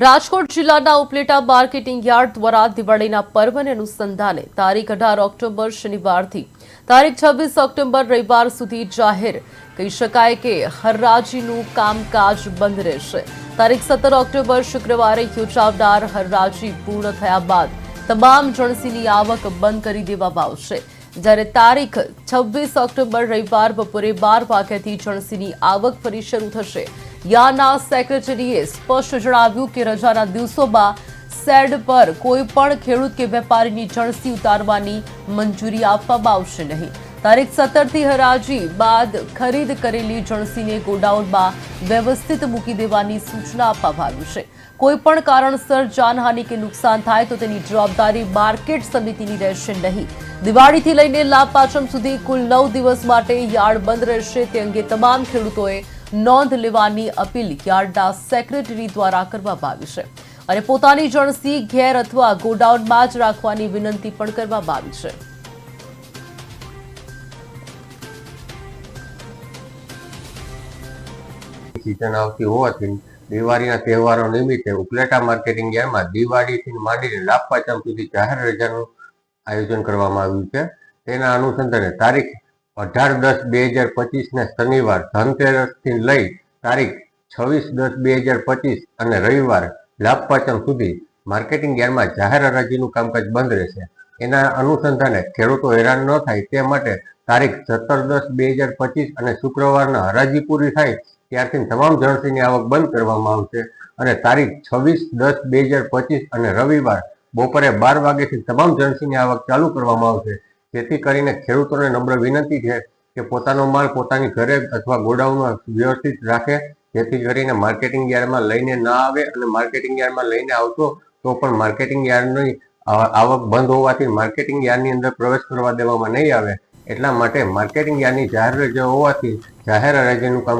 રાજકોટ જિલ્લાના Upleta marketing yard દ્વારા દિવાળીના પર્વને અનુસંધાને તારીખ અઢાર ઓક્ટોબર શનિવારથી. તારીખ છવ્વીસ ઓક્ટોબર રવિવાર સુધી જાહેર. કહી શકાય કે હરરાજીનું કામકાજ બંધ રહેશે. તારીખ સત્તર ઓક્ટોબર શુક્રવારે યોજાવનાર હરરાજી પૂર્ણ થયા બાદ તમામ જણસીની આવક બંધ કરી દેવામાં આવશે. જ્યારે તારીખ છવ્વીસ ઓક્ટોબર રવિવાર બપોરે બાર વાગ્યાથી જણસીની આવક ફરી શરૂ થશે. યાના સેક્રેટરીએ સ્પષ્ટ જણાવ્યું કે રજાના દિવસોમાં સેડ પર કોઈ પણ ખેડૂત કે વેપારીની જણસી ઉતારવાની મંજૂરી આપવામાં આવશે નહીં. તારીખ સત્તરથી હરાજી બાદ ખરીદ કરેલી જણસીને ગોડાઉનમાં વ્યવસ્થિત મૂકી દેવાની સૂચના આપવામાં આવી છે. કોઈપણ કારણસર જાનહાનિ કે નુકસાન થાય તો તેની જવાબદારી માર્કેટ સમિતિની રહેશે નહીં. દિવાળીથી લઈને લાભ પાંચમ સુધી કુલ નવ દિવસ માટે યાર્ડ બંધ રહેશે. તે અંગે તમામ ખેડૂતોએ નોંધ લેવાની અપીલ યાર્ડના સેક્રેટરી દ્વારા કરવામાં આવી છે અને પોતાની જણસી ઘેર અથવા ગોડાઉનમાં જ રાખવાની વિનંતી પણ કરવામાં આવી છે. સિઝન આવતી હોવાથી દિવાળીના તહેવારો નિમિત્તે ઉપલેટા માર્કેટિંગ યાર્ડમાં દિવાળીથી માંડીને લાભ પાંચમ સુધી જાહેર રજાનું આયોજન કરવામાં આવ્યું છે. તેના અનુસંધાને તારીખ અઢાર દસ બે હજાર પચીસને શનિવાર ધનતેરસથી લઈ તારીખ છવ્વીસ દસ બે હજાર પચીસ અને રવિવાર લાભ સુધી માર્કેટિંગ યાર્ડમાં જાહેર હરાજીનું કામકાજ બંધ રહેશે. એના અનુસંધાને ખેડૂતો હેરાન ન થાય તે માટે તારીખ સત્તર દસ બે હજાર પચીસ અને શુક્રવારના હરાજી પૂરી થાય ત્યારથી તમામ જળસીની આવક બંધ કરવામાં આવશે અને તારીખ છવ્વીસ દસ બે હજાર પચીસ અને રવિવાર બપોરે બાર વાગ્યાથી તમામ જળસીની આવક ચાલુ કરવામાં આવશે. જેથી કરીને ખેડૂતોને નમ્ર વિનંતી છે કે પોતાનો માલ પોતાની ઘરે અથવા ગોડાઉનમાં વ્યવસ્થિત રાખે. જેથી કરીને માર્કેટિંગ યાર્ડમાં લઈને ના આવે અને માર્કેટિંગ યાર્ડમાં લઈને આવતો તો પણ માર્કેટિંગ યાર્ડની આવક બંધ હોવાથી માર્કેટિંગ યાર્ડની અંદર પ્રવેશ કરવા દેવામાં નહીં આવે. એટલા માટે માર્કેટિંગ યાર્ડની જાહેર રજા હોવાથી જાહેર રજાનું કામ